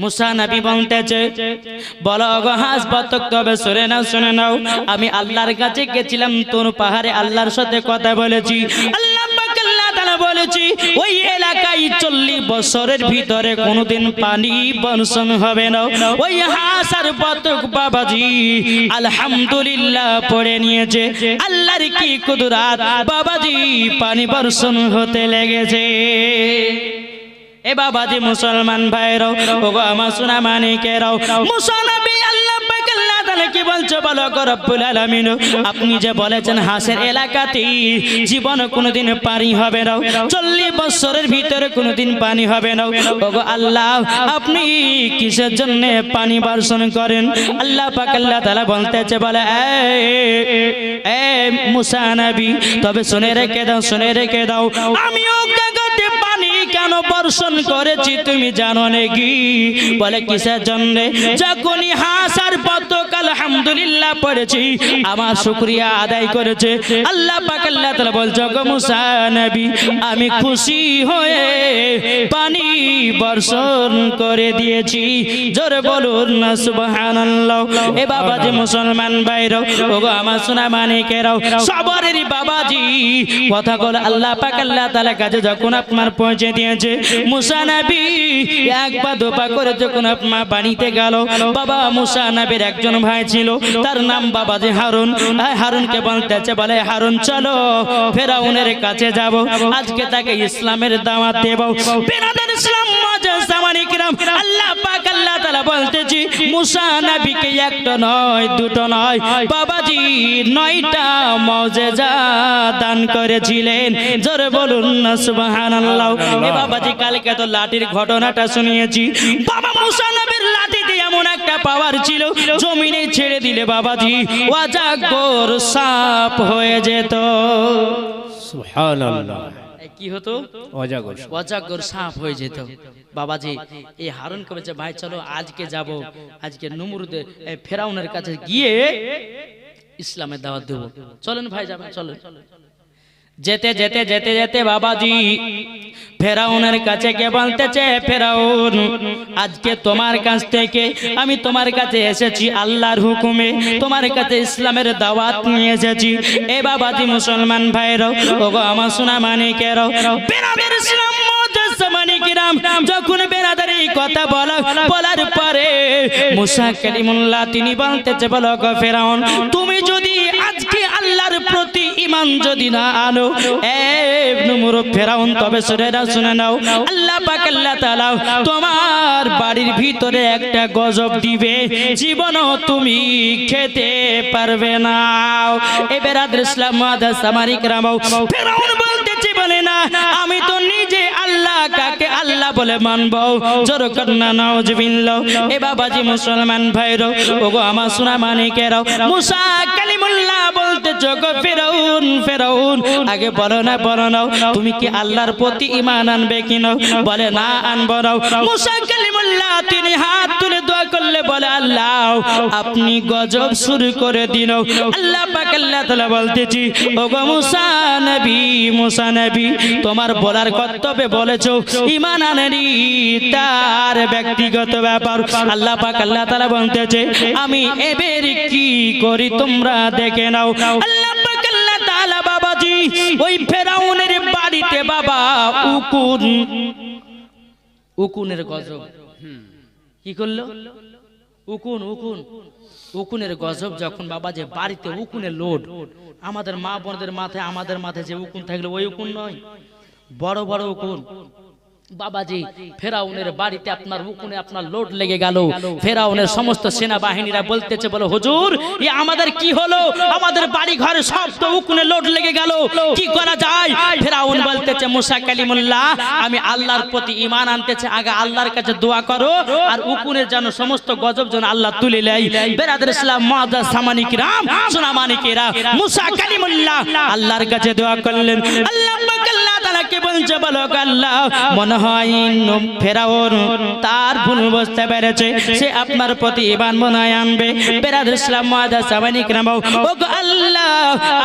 মুসা নবী বলতেছে, বলো গো হাস বতক তবে শুনে নাও শুনে নাও। আমি আল্লাহর কাছে গেছিলাম, তোর পাহাড়ে আল্লাহর সাথে কথা বলেছি। আল্লাহ বলেছি, ওই এলাকায় চল্লিশ বছরের ভিতরে কোনোদিন পানি বর্ষণ হবে না। ওই হাঁস আর বাবাজি আলহামদুলিল্লাহ পড়ে নিয়েছে। আল্লাহর কি কুদরাত? বাবাজি, পানি বর্ষণ হতে লেগেছে। এ বাবাজি মুসলমান ভাইরাও ওগো আমার সোনা মানিকেরাও মুসলমান আল্লাহ কি বলছো বলো আপনি যে বলেছেন হাসের এলাকাতে জীবন কোনোদিন পানি হবে না, চল্লিশ বছরের ভিতরে কোনোদিন পানি হবে না। ওগো আল্লাহ, আপনি কিসের জন্য পানি বর্ষণ করেন? আল্লাহ পাক আল্লাহ তাআলা বলতেছে, বলে, এ মুসা নবী, তবে শুনে রেখে দাও, শুনে রেখে দাও। আমিও কেন বর্ষণ করেছি তুমি জানো নাকি বলে কিসের জন্য? যখনই হাসার পতক আলহামদুলিল্লাহ পড়েছি, আমার শুক্রিয়া আদায় করেছে। আল্লাহ পাক আল্লাহ তাআলা বলছো গো মুসা নবী, আমি খুশি হয়ে পানি বর্ষণ করে দিয়েছি। জোরে বলুন না, সুবহানাল্লাহ। এ বাবাজি মুসলমান ভাইরাও ওগো আমার সোনা মানিকেরাও সবারই বাবাজি। কথা বলে আল্লাহ পাক আল্লাহ তাআলা কাছে যখন আপনার পৌঁছে দিয়েছে মুসা নবী এক পা দোপা করে যখন আপনার বাড়িতে গেল, বাবা মুসা একজন ভাই ছিল, তার নাম বাবাজি হারুন। এই হারুনকে বলতেছে, বলে, হারুন, চলো, ফেরাউনের কাছে যাব। আজকে তাকে ইসলামের দাওয়াত দেব। ইসলাম আল্লাহ পাক, আল্লাহ তাআলা বলতেছি, মুসা একটা নয়, দুটো নয়। বাবাজি নয়টা মজেজা দান করেছিলেন। জোরে বলুন না, সুবহানাল্লাহ। বাবাজি কালকে তো লাঠির ঘটনাটা শুনিয়েছি বাবা মুসা নবীর লাঠিতে এমন একটা পাওয়ার ছিল জমিনে ছেড়ে দিলে বাবাজি ওয়াজাগর সাপ হয়ে যেত। সুবহানাল্লাহ। এই কি হতো? অজাগর অজাগর সাপ হয়ে যেত। বাবাজি এই হারুন করেছে ভাই চলো আজকে যাব। আজকে নুমরুদে ফেরাউনের কাছে গিয়ে ইসলামের দাওয়াত দেব। চলেন ভাই যাবেন চলেন। যেতে যেতে যেতে যেতে বাবাজি, ফেরাউনের কাছে কে বলতেছে, ফেরাউন, আজকে তোমার কাছ থেকে আমি তোমার কাছে এসেছি আল্লাহর হুকুমে। তোমার কাছে ইসলামের দাওয়াত নিয়ে এসেছি। এ বাবাজি মুসলমান ভাইরাও ওগো আমার সোনা মানিকেরাও। বেরাদের ইসলাম যখন বলার মুসা তিনি বলতেছে তুমি যদি ইমান যদি না আনো ফেরাউন, তবে সুরেরা শুনে নাও। আল্লাহ পাক, আল্লাহ তাআলা তোমার বাড়ির ভিতরে একটা গজব দিবে জীবন তুমি খেতে পারবে না। এবারে ইসলাম মাদাস আমারিক ফেরাউন বলতেছে, বলে না, আমি তো নিজে কাকে আল্লাহ বলে মানব। জোর কন্যা নাউজবিল্লাহ এ বাবাজি মুসলমান ভাইরো, ওগো আমার সোনা মানিকেরাও। মুসা কালিমুল্লাহ বলতে যোগ ফেরাউন ফেরাউন, আগে বলো না, বলো নাও, তুমি কি আল্লাহর প্রতি ইমান আনবে কিনা বলে, না, আনব নাও। মুসা কালিমুল্লাহ তিনি হাত তুলে দোয়া করলে বলে, আল্লাহ, আপনি গজব শুরু করে দিন। আল্লাহ পাক আল্লাহ তাআলা বলতেছি, ওগো মুসা নবী মুসা নবী, তোমার বলার কর্তব্যে বলেছ ইমান আনেনি তার ব্যক্তিগত ব্যাপার। আল্লাহ পাক আল্লাহ তাআলা বলতেছে, আমি এবার কি করি তোমরা দেখে নাও। ওই ফেরাউনের বাড়িতে বাবা উকুন, উকুনের গজব। কি করল? উকুন উকুন, উকুনের গজব যখন বাবা যে বাড়িতে উকুনের লোড, আমাদের মা বোনদের মাথায়, আমাদের মাথায় যে উকুন থাকলে, ওই উকুন নয়, বড় বড় উকুন। বাবাজি ফেরাউনের বাড়িতে আপনার উকুনে আপনার লোড লেগে গেল। ফেরাউনের সমস্ত সেনাবাহিনীরা বলতেছে বলো হুজুর এ আমাদের কি হলো? আমাদের বাড়ি ঘরে সব তো উকুনে লোড লেগে গেল। কি করা যায়? ফেরাউন বলতেছে মুসা কালিমুল্লাহ আমি আল্লাহর প্রতি ঈমান আনতেছে আগে আল্লাহর কাছে দোয়া করো আর উকুনের যেন সমস্ত গজব যেন আল্লাহ তুলে নেয়। বেরাদের ইসলাম মাদাস সামানিক রাম সোনামানিকেরা মুসা কালিমুল্লাহ আল্লাহর কাছে দোয়া করলেন। আল্লাহ তাআলাকে বলছে, বলো গো আল্লাহ মনে হয় ফেরাউন, তার ভুল বুঝতে পেরেছে, সে আপনার প্রতি ইমান মনায় আনবে। বেরাদ ইসলাম আল্লাহ,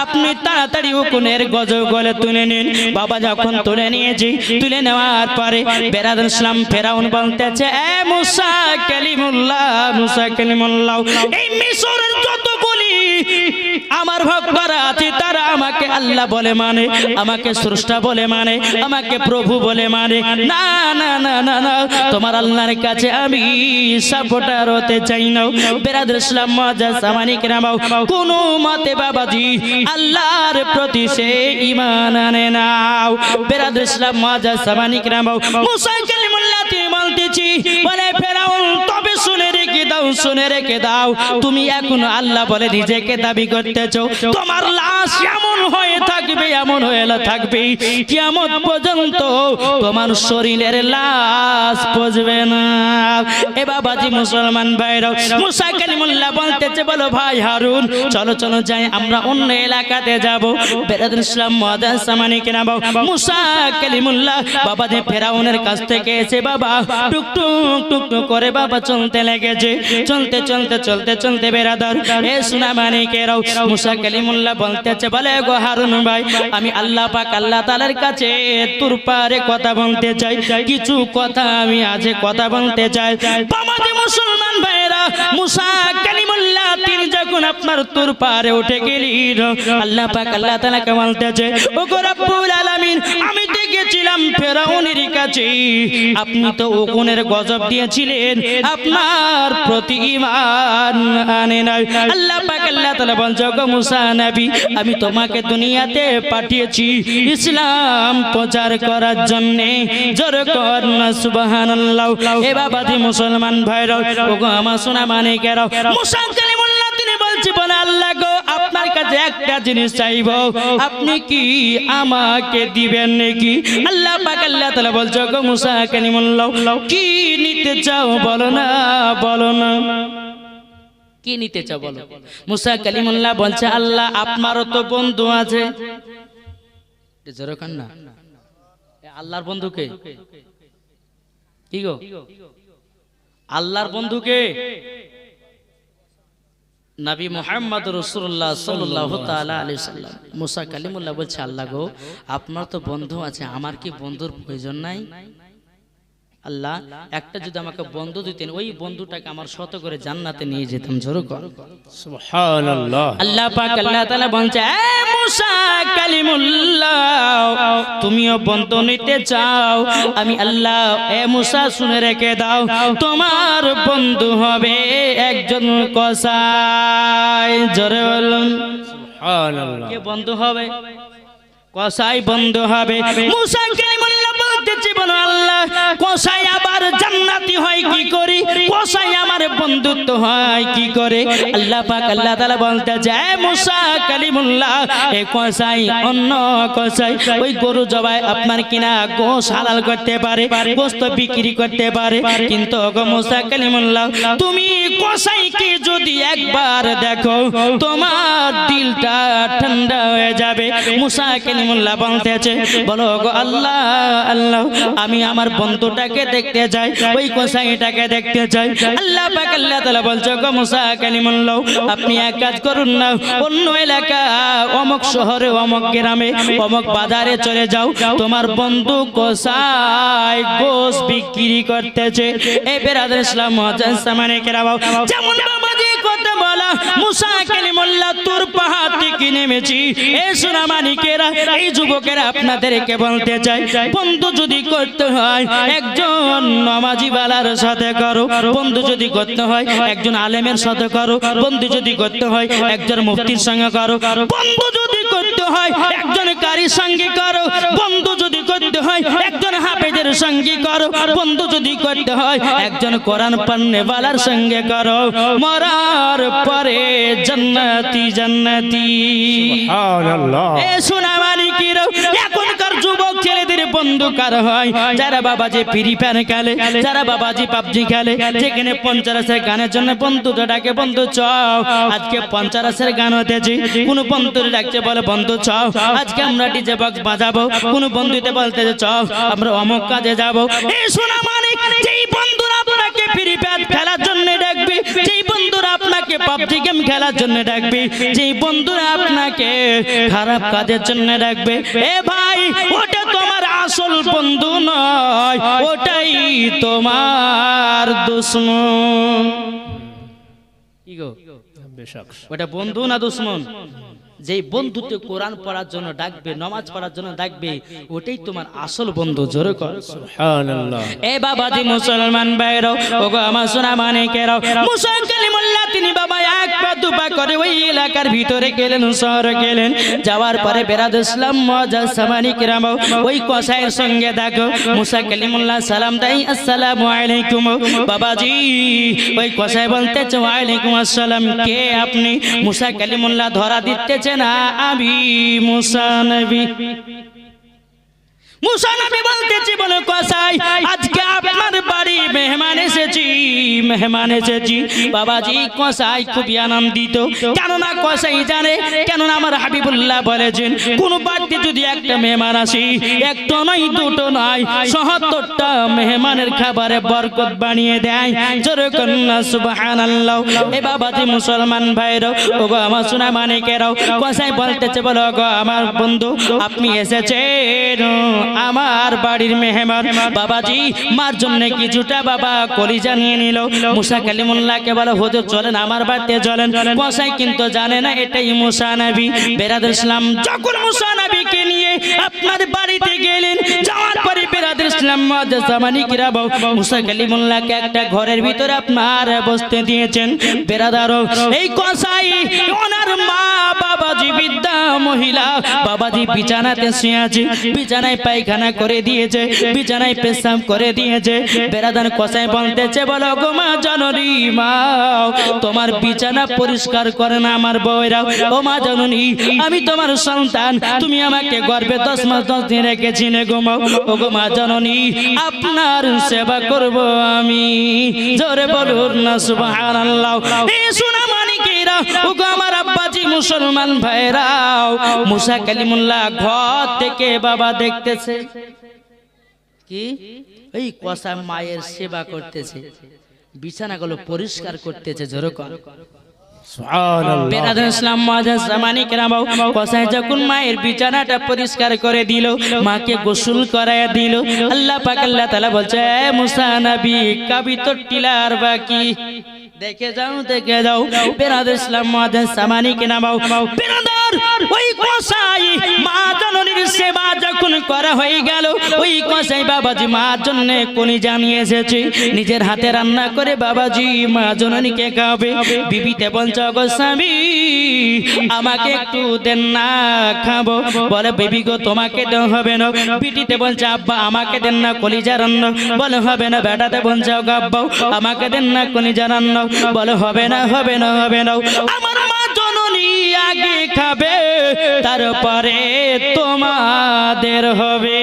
আপনি তাড়াতাড়ি উকুনের গজ গলে তুলে নিন। বাবা যখন তুলে নিয়েছি, তুলে নেওয়ার পরে বেরাদ ইসলাম ফেরাউন বলতেছে, এ মুসা কালিমুল্লাহ মুসা কালিমুল্লাহ, এই মিশরের যতগুলি আমার ভক্তরা আছে, তারা আমাকে আল্লাহ বলে মানে আমাকে স্রষ্টা বলে মানে আমাকে প্রভু বলে মানে। না না না না না, তোমার আল্লাহর কাছে আমি সাপোর্টার হতে চাই না। বেরাদুল ইসলাম মজা সামানিক নামাও কোন মতে বাবাজি, আল্লাহর প্রতি সে ইমান আনে নাও বেরাদুল ইসলাম মজা সামানিক নামাও মুসা রেখে দাও। তুমি এখন আল্লাহ বলে নিজেকে দাবি করতেছ। তোমার লাশ হয়ে থাকবে, এমন হয়ে থাকবে। কিয়ামত পর্যন্ত তোমার শরীরের লাশ পচবে না। এ বাবাজি মুসলমান ভাইরা, মুসা কালিমুল্লাহ বলতেছে, বলো ভাই হারুন, চলো চলো যাই, আমরা অন্য এলাকাতে যাব। বেরাদুল ইসলাম মহাদাস সামানিকে নামাও মুসা কালিমুল্লাহ বাবা যে ফেরাউনের কাছ থেকে এসে, বাবা, টুক টুক টুক টুক করে বাবা চলতে লেগেছে। চলতে চলতে চলতে চলতে বেরাদার, এ সোনা মানিকেরাও মুসা কালিমুল্লাহ বলতেছে, বলে গো হারুন ভাই। আমি আল্লাহ পাক আল্লাহ তালার কাছে তোর পারে কথা বলতে চাই। কিছু কথা আমি আজ কথা বলতে চাই। মুসলমান ভাইরা মুসা কালিমুল্লাহ তিনি যখন আপনার তোর পারে উঠে গেলি আল্লাহ পাক আল্লাহ তালাকে চাই ও আমি দেখেছিলাম ফেরাউনের কাছে। আপনি তো ওগুনের গজব দিয়েছিলেন। আপনার প্রতি ইমান আনে নাই। আল্লাহ পাক আল্লাহ তাআলা বলছে গো মুসা নবী, আমি তোমাকে দুনিয়াতে পাঠিয়েছি ইসলাম প্রচার করার জন্য। জোর কর না, সুবহানাল্লাহ। এ বাবাজি মুসলমান ভাইরা ওগো আমার সোনা মানে কেরাও মুসা কালিমুল্লাহ তিনি বলছি বলে আল্লাহ গো একটা জিনিস চাইব। আপনি কি আমাকে দিবেন নাকি? আল্লাহ পাক আল্লাহ তাআলা বলছে গো মুসা কালিমুল্লাহ, কি নিতে চাও বলো না বলো না। কি নিতে চাও বলো? মুসা কালিমুল্লাহ বলছে, আল্লাহ, আপনারও তো বন্ধু আছে। না। আল্লাহর বন্ধুকে কি? গো? আল্লাহর বন্ধুকে নবী মোহাম্মদ রসুল্লাহ সাল্লাহ তালা আলি সাল্লাম। মুসা কালিমুল্লাহ বলছে, আল্লাহ গো, আপনার তো বন্ধু আছে, আমার কি বন্ধুর প্রয়োজন নাই? আল্লাহ একটা যদি আমাকে বন্ধু দিতেন ওই বন্ধুটাকে আমার শত করে জান্নাতে নিয়ে যেতাম জোর আল্লাহ পাক আল্লাহ তাআলা বলছে এ মুসা কালিমুল্লাহ তুমিও বন্ধু নিতে চাও। আমি আল্লাহ এ মুসা শুনে রেখে দাও তোমার বন্ধু হবে একজন কসাই। জোরে বলুন। কে বন্ধু হবে? কসাই বন্ধু হবে। মুসা কালিমুল্লাহ বলতেছি বলো কসাই আবার জান্নাতি হয় কি করি? কসাই আমার বন্ধুত্ব হয় কি করে? আল্লাহ পাক আল্লাহ তাআলা বলতে যায়, মুসা কালিমুল্লাহ, এ কসাই অন্য কসাই ওই গরু জবাই আপনার কিনা গোশ হালাল করতে পারে, গোস্ত বিক্রি করতে পারে। কিন্তু গো মুসা কালিমুল্লাহ, তুমি কসাইকে যদি একবার দেখো, তোমার দিলটা ঠান্ডা হয়ে যাবে। মুসা কালিমুল্লাহ বলতেছে বলো গো আল্লাহ আল্লাহ, আমি আমার বন্ধুটাকে দেখতে চাই, ওই কসাইটাকে দেখতে চাই। আল্লাহ পাক আল্লাহ তাআলা বলছে গো মুসা, কালিমুল্লাহ, আপনি এক কাজ করুন না, অন্য এলাকা, অমুক শহরে, অমুক গ্রামে, অমুক বাজারে চলে যাও। তোমার বন্ধু কসাই গোস বিক্রি করতেছে। এই বেরাদার ইসলাম মহাজান সামানে কেরাবাও যেমন বাবাজি কথা একজন সাথে করো। বন্ধু যদি করতে হয়, একজন আলেমের সাথে করো। বন্ধু যদি করতে হয়, একজন মুফতির সঙ্গে করো। বন্ধু যদি করতে হয়, একজন কারির সঙ্গে করো। বন্ধু যদি করতে হয়, একজন হাফেজের সঙ্গে করো। বন্ধু যদি করতে হয় একজন কোরআন পান্নেওয়ালার সঙ্গে করো। মরার পরে জান্নাতি জান্নাতি। সুবহানাল্লাহ। এ সোনা মালিক এখনকার যুবক ছেলেদের বন্ধু কার হয়। যারা বাবা যে ফ্রি ফায়ার খেলে। যারা বাবা যে পাবজি খেলে যেখানে পঞ্চাশের গানের জন্য বন্ধুটা ডাকে বন্ধু চাও আজকে পঞ্চাশের গান হতেছি কোন বন্ধু ডাকছে বলে বন্ধু চাও আজকে আমরা ডিজে বক্স বাজাবো। কোন বন্ধুতে বলতে চাও আমরা অমুক কাজে যাব। এই শোনা মানে যেই বন্ধুরা আপনাকে ফ্রি ফায়ার খেলার জন্য ডাকবে যেই বন্ধুরা যে বন্ধুরা আপনাকে খারাপ কাজের জন্য ডাকবে এ ভাই ওটা তোমার আসল বন্ধু নয় ওটাই তোমার দুশ্মন। কি গো? ওটা বন্ধু না দুশ্মন? যেই বন্ধুতে কোরআন পড়ার জন্য ডাকবে নমাজ পড়ার জন্য ডাকবে ওটাই তোমার আসল বন্ধু জোরে কর। এ বাবাজি মুসলমান ভাইরাও ওগো আমার সোনা মানে কেরাও মুসা কালিমুল্লাহ তিনি বাবা এক পা দুপা করে ওই এলাকার ভিতরে গেলেন, শহরে গেলেন। যাওয়ার পরে বেরাদ ইসলাম মজা সামানি কেরামাও ওই কসাইয়ের সঙ্গে দেখো। মুসা কালিমুল্লাহ, সালাম দেই, আসসালামু আলাইকুম। বাবাজি, ওই কসাই বলতেছে, ওয়ালাইকুম আসসালাম, কে আপনি? মুসা কালিমুল্লাহ ধরা দিতেছে না আমি মুসা নবী। বলতেছি, বলে কসাই, আজকে আপনার বাড়ি মেহমান এসেছি এসেছি। বাবাজি, কসাই কসাই জানে, কেননা আমার হাবিবুল্লাহ বলেছেন একটা মেহমান দুটো নয় মেহমানের খাবারে বরকত বানিয়ে দেয়। জোরে কন্যা, সুবহানাল্লাহ। এ বাবাজি, মুসলমান ভাইরও ওগো আমার সোনা মানিকেরাও, কসাই বলতেছে, বলো গো আমার বন্ধু, আপনি এসেছেন? আমার বাড়ির মেহমান বাবাজি, মার জন্য কিছুটা বাবা কলিজা নিয়ে নিল। মুসা কালিমুল্লাহকে বলো, হুজুর, চলেন, আমার বাড়িতে চলেন। কসাই কিন্তু জানে না, এটাই মুসা নবী। বেরাদ ইসলাম যখন মুসা নবীকে নিয়ে আপনার বাড়িতে গেলেন, যাওয়ার পরে বেরাদ ইসলাম কিরাব মুসা কালিমুল্লাহকে একটা ঘরের ভিতরে আপনার বসতে দিয়েছেন। বেরাদারও এই কসাই, ওনার মা বাবাজি বিদ্যা মহিলা, বাবাজি বিছানাতে শুয়ে আছে। বিছানায় পায়খানা করে দিয়েছে, বিছানায় পেশাব করে দিয়েছে। বেরাদান কসাই বলতেছে, বলো গো মা জননী মা, তোমার বিছানা পরিষ্কার করে না আমার বউরা ও মা জননী, আমি তোমার সন্তান, তুমি আমাকে গর্বে দশ মাস দশ দিন রেখেছিলে গো মা। ও গো মা জননী, আপনার সেবা করব আমি। জোরে বলুন না, সুবহানাল্লাহ। এ সোনা মানিকেরা ও গো আমার আব্বাজি মুসলমান মুসা কালিমুল্লাহ ঘর থেকে বাবা দেখতেছে। কি? এই কষা মায়ের সেবা করতেছে। বিছানাগুলো পরিষ্কার করতেছে যখন মায়ের বিছানাটা পরিষ্কার করে দিল মাকে গোসল করায় দিল আল্লাহ পাক আল্লাহ তাআলা বলছে এ মুসা নবী কবি তো টিলার বাকি। দেখে যাও দেখে যাও। বেরাদ ইসলাম মাদেন সামানি কিনা বাউ বেরাদার ওই কসাই মা জননীর সেবা যখন করা হয়ে গেল, ওই কসাই বাবাজি মার জন্য কোনি জানিয়ে এসেছে। নিজের হাতে রান্না করে বাবাজি মা জননীকে খাবে। বিবিতে বলছে গো স্বামী, আমাকে একটু দেন না, খাব। বলে, বেবি গো, তোমাকে দেওয়া হবে না। বিটিতে বলছে, আব্বা, আমাকে দেন না কলিজা রান্না। বলে, হবে না। বেটাতে বলছে গো আব্বা আমাকে দেন না কলিজা রান্না। বলে, হবে না হবে না হবে না। আমার মা জননী আগে খাবে তারপরে তোমাদের হবে।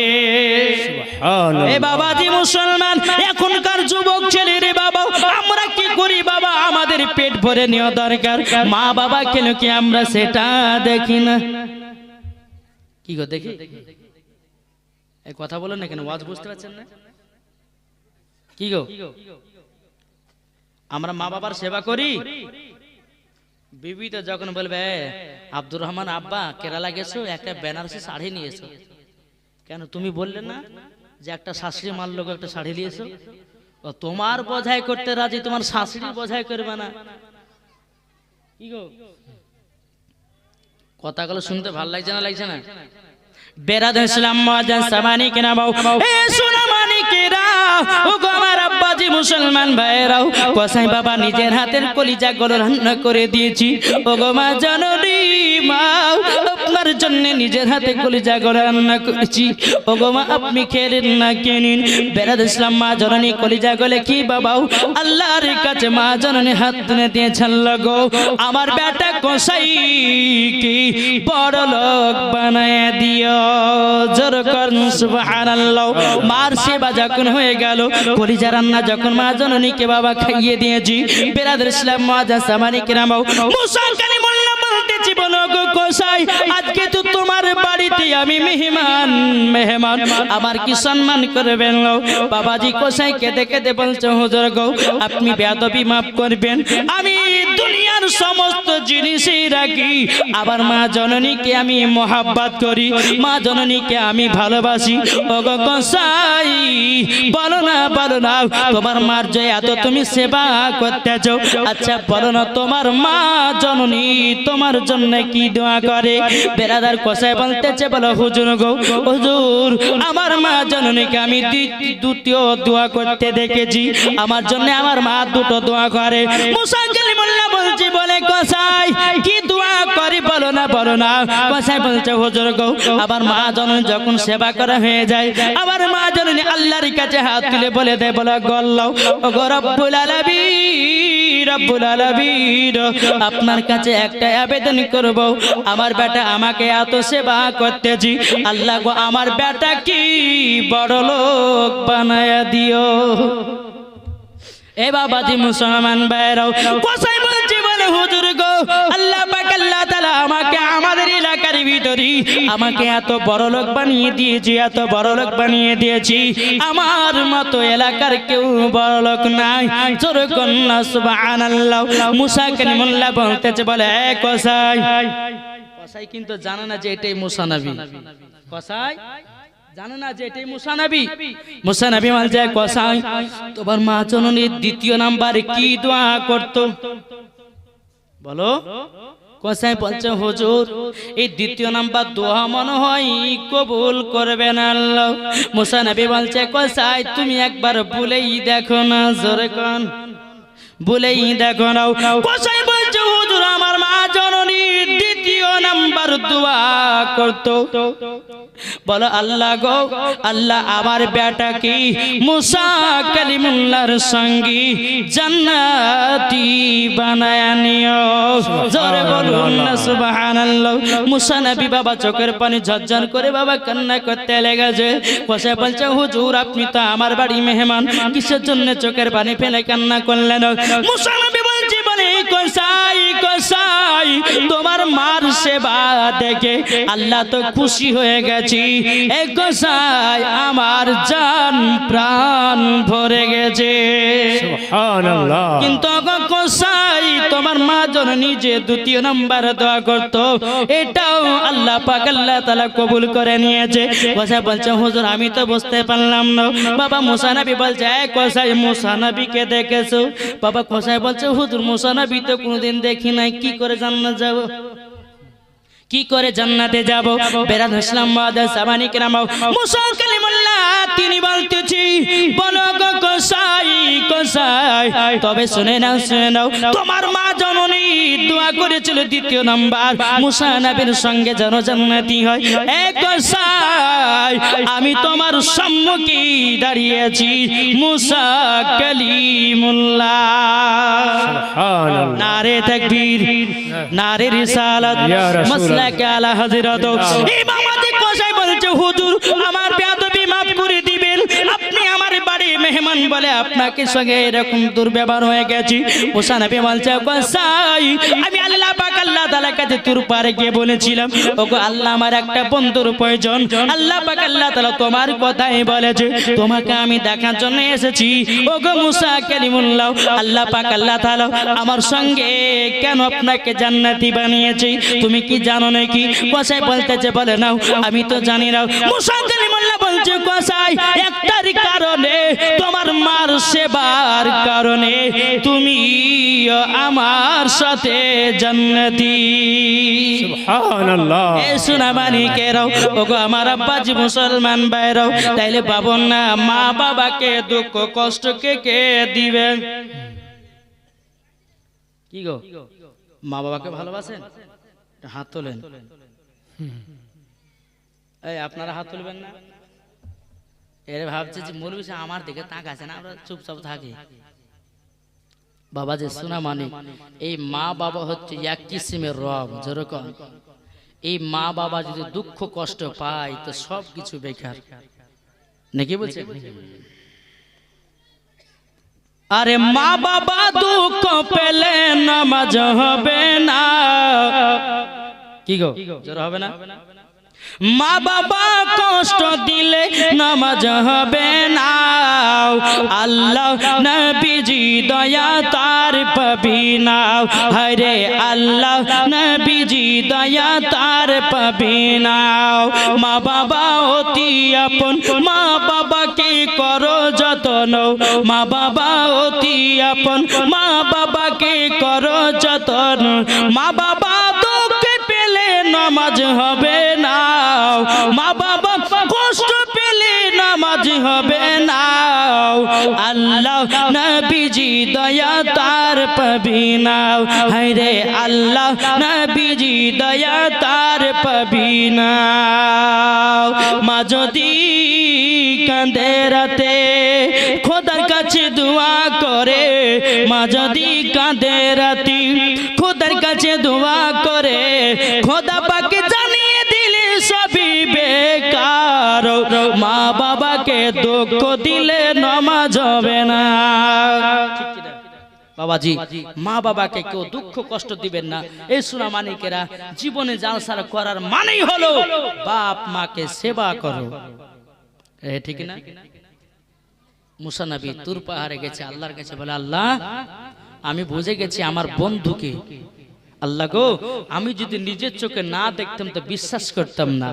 এ বাবাজি মুসলমান এখনকার যুবক ছেলে রে বাবা আমরা কি করি বাবা? আমাদের পেট ভরে নেওয়া দরকার। মা বাবা কেন কি আমরা সেটা দেখি না? কি গো দেখি? এই কথা বলেন না কেন ওয়াজ বুঝতে পারছেন না? কি গো? আমরা মা বাবার সেবা করি? বিবি তো যখন বলবে, আব্দুর রহমান আব্বা, কেরালা গেছো, একটা বেনারসি শাড়ি নিয়েছো। কেন তুমি বললে না যে একটা শাশুড়ি মার লোক একটা শাড়ি নিয়েছো? তোমার বোঝাই করতে রাজি, তোমার শাশুড়ি বোঝাই করবে না। কথাগুলো শুনতে ভালো লাগছে না লাগছে না? বেরাদ ইসলাম মাজান সামানি কেনা বাউ এ সোনা আমার আব্বাজি মুসলমান ভাইরাও কসাই বাবা নিজের হাতের কলিজা গলো রান্না করে দিয়েছি। ও গো মা জননী মা, আপনার জন্য নিজের হাতে কলিজা গলো রান্না করেছি। ও গো আপনি খেলেন না, কেনিন। বেরাদ ইসলাম মা জননী কলিজা গলে কি বাবাও? আল্লাহর কাছে মা জননী হাত তুলে দিয়েছেন, লগো। আমার বেটা কসাই কি বড় লোক বানায় দিও। জোর করুন, সুবহানাল্লাহ। মার সেবা যখন হয়ে গেল, কলিজা রান্না যখন মা জননীকে বাবা খাইয়ে দিয়েছি, বেরাদের ইসলাম মাজা সামানি কেরামাও মুসলকানি মোল্লা বলতেছি বলো গো কোষাই আজকে তো তোমার বাড়িতে আমি মেহমান মেহমান। আমার কি সম্মান করবেন বাবাজি কসাই কেঁদে কেঁদে বলছে, হুজুর গো, আপনি বেয়াদবি মাফ করবেন। আমি দুনিয়ার সমস্ত জিনিসই রাখি। আবার মা জননীকে আমি মোহাব্বত করি। মা জননীকে আমি ভালোবাসি। ওগো কসাই বলো না বলো না, তোমার মার যে এত তুমি সেবা করতেছ। আচ্ছা বলো না, তোমার মা জননী তোমার জন্য কি দোয়া করে? বেরাদার কসাই বলতেছে, বলো, হুজুর গো, হুজুর, আমার মা জননীকে আমি দ্বিতীয় দোয়া করতে দেখেছি। আমার জন্য আমার মা দুটো দোয়া করে। মুসা কালিমুল্লাহ বলছি, বলে, কসাই, কি দোয়া করি বলো না বলো না। কসাই বলছে, হুজুর গো আবার মা জননী যখন সেবা করা হয়ে যায় আবার মা জননী আল্লাহর কাছে হাত তুলে বলে দেয়, বলে, গল্লাও গো রব্বুল আলামিন রব্বুল আলামিন, আপনার কাছে একটা আবেদন করব। আমার বেটা আমাকে এত সেবা করতেছি। আল্লাহ গো, আমার বেটা কি বড় লোক বানায়া দিও। এ বাবা বাবাজি মুসলমান ভাইরাও কোসাই বলছি বলে, হুজুর গো, আল্লাহ পাক, আল্লাহ তাআলা আমাকে আমাদের এলাকার ভিতরে আমাকে এত বড় লোক বানিয়ে দিয়েছি, এত বড় লোক বানিয়ে দিয়েছি। আমার মতো এলাকার কেউ বড় লোক নাই। সুবহানাল্লাহ। মুসা কালিমুল্লাহ বলতেছে বলে, এ কোসাই কসাই কিন্তু জানে না যে এটাই কসাই? না তোমার মা জননীর দ্বিতীয় নাম্বারে কি দোয়া করতো? বলো। কসাই বলছে, হুজুর, এই দ্বিতীয় নাম্বার দোয়া মনে হয় কবুল করবেন আল্লাহ। মুসা নবী বলছে, কসাই, তুমি একবার ভুলেই দেখো না, জোরে কন। বলেই দেখো নাও কসাই নাম্বার দোয়া করতো। বলো, আল্লাহ গো, আল্লাহ আমার বেটা কি মুসা কালিমুল্লাহর সঙ্গী জান্নাতি বানায় নিও জোরে বলুন না, সুবহানাল্লাহ। মুসা নবী বাবা চোখের পানি ঝরঝর করে বাবা কান্না করতে লেগেছে। কসে বলছে, হুজুর, আপনি তো আমার বাড়ি মেহমান। কিসের জন্য চোখের পানি ফেলে কান্না করলেন? মুসা নবী বলছে কসাই, তোমার মার সেবা দেখে আল্লাহ তো খুশি হয়ে গেছি। এ কসাই, আমার জান প্রাণ ভরে গেছে। কিন্তু কসাই, তোমার মা দ্বিতীয় নাম্বার দোয়া এটাও আল্লাহ আল্লাহ কবুল করে নিয়েছে। কসাই বলছে আমি তো বুঝতে পারলাম না। বাবা মুসা বলছে, এ কসাই, মুসা নবীকে দেখেছ? বাবা কসাই বলছে, হুজুর, মুসা তো কোনোদিন দেখি নাই। কি করে জান্নাত যাব? কি করে জান্নাতে যাব? বেরাদ ইসলাম সাবানি কেরাম মুসা কালিমুল্লাহ তিনি বলতেছি বলো গো কসাই কসাই তবে শুনে নাও শুনে নাও তোমার মা জননী দোয়া করেছিল দ্বিতীয় নাম্বার। মুসা নবীর সঙ্গে যেন জান্নাতি হয়। এ কসাই আমি তোমার সম্মুখে দাঁড়িয়েছি মুসা কালিমুল্লাহ। নারে তাকবীর নারে রিসালাত ইয়া মাসলাকে আলা হযরত ইমাম মেহমান বলে, আপনাকে সঙ্গে এরকম দুর্ব্যবহার হয়ে গেছি। মুসা নবী বলছে আমি আল্লাহ পাক আল্লাহ তাআলার কাছে তোর পারে গিয়ে বলেছিলাম, ওগো আল্লাহ আমার একটা বন্ধুর প্রয়োজন। আল্লাহ পাক আল্লাহ তাআলা তোমার কথাই বলেছে, তোমাকে আমি দেখার জন্য এসেছি। ওগো মুসা কালিমুল্লাহ, আল্লাহ পাক আল্লাহ তাআলা আমার সঙ্গে কেন আপনাকে জান্নাতি বানিয়েছে? তুমি কি জানো নাকি? কসাই বলতেছে, বলে নাও, আমি তো জানি না মুসা কালিমুল্লাহ বলছে, কসাই, একটার কারণে তোমার মার সেবার কারণে তুমি আমার সাথে জান্নাতি। সুবহানাল্লাহ। এ সুনামানি ওগো আমার আব্বাজি মুসলমান বাইরাও তাইলে পাবন না মা বাবাকে দুঃখ কষ্ট কে কে দিবে? কি গো? মা বাবাকে ভালোবাসেন? হাত তোলেন। এই আপনারা হাত তুলবেন না? এর ভাবছে যে সাহেব আমার দিকে তাকাছে না আমরা চুপচাপ থাকি। বাবা যে সোনা মানে এই মা বাবা হচ্ছে এক কিসিমের রব যেরকম এই মা বাবা যদি দুঃখ কষ্ট পায় তো সব কিছু বেকার। নাকি বলছে? আরে মা বাবা দুঃখ পেলে নামাজ হবে না। কি গো? জোর হবে না। মা বাবা কষ্ট দিলে নামাজ হবে না। আল্লাহ নবীজি দয়া তার পাবি না হরে আল্লাহ নবীজি দয়া তার পাবি না মা বাবা অতি আপন মা বাবাকে করো যতন। মা বাবা অতি আপন মা বাবাকে করো যতন। মা বাবা দুঃখে পেলে নামাজ হবে না। মা বাবা, কষ্ট পেলে নামাজ হবে না আল্লাহ, নবীজি দয়া তার পাবি না হায়রে আল্লাহ, নবীজি দয়া তার পাবি না মা যদি কাঁদে রাতে, খোদার কাছে দোয়া করে, মা যদি কাঁদে রাতি, খোদার কাছে দোয়া করে মা বাবাকে দুঃখ দিলে নামাজ হবে না। বাবাজি, মা বাবাকে কেউ দুঃখ কষ্ট দিবেন না। এই সুনা মানিকেরা, জীবনে জালসার করার মানেই হলো বাপ মাকে সেবা করো। এ ঠিক না? মুসানবী তুর পাহাড়ে গেছে, আল্লাহর কাছে বলে, আল্লাহ, আমি বুঝে গেছি আমার বন্ধুকে আল্লাহ গো, আমি যদি নিজের চোখে না দেখতাম তো বিশ্বাস করতাম না।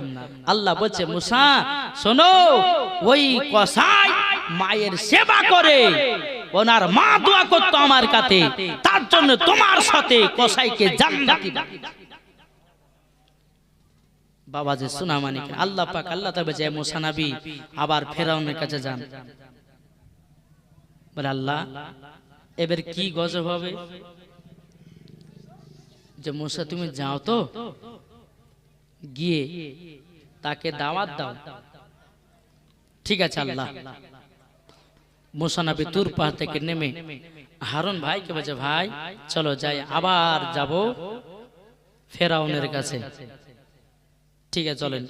আল্লাহ বলছে, মুসা, শোনো, ওই কসাই মায়ের সেবা করে। ওনার মা দোয়া করতো আমার কাছে। তার জন্য তোমার সাথে কসাইকে জান্নাতি বাবা যে সোনা মানিক, আল্লাহ পাক, আল্লাহ তবে যে মোসানাবি আবার ফেরাউনের কাছে যান। বলে, আল্লাহ, এবার কি গজব হবে? যে মোসা, তুমি যাও তো। গিয়ে তাকে দাওয়াত দাও। ঠিক আছে, আল্লাহ। মোসানাবি তুর পাহাড় থেকে নেমে হারুন ভাই কে বলছে, ভাই, চলো যাই, আবার যাব ফেরাউনের কাছে। ঠিক আছে, চলেন।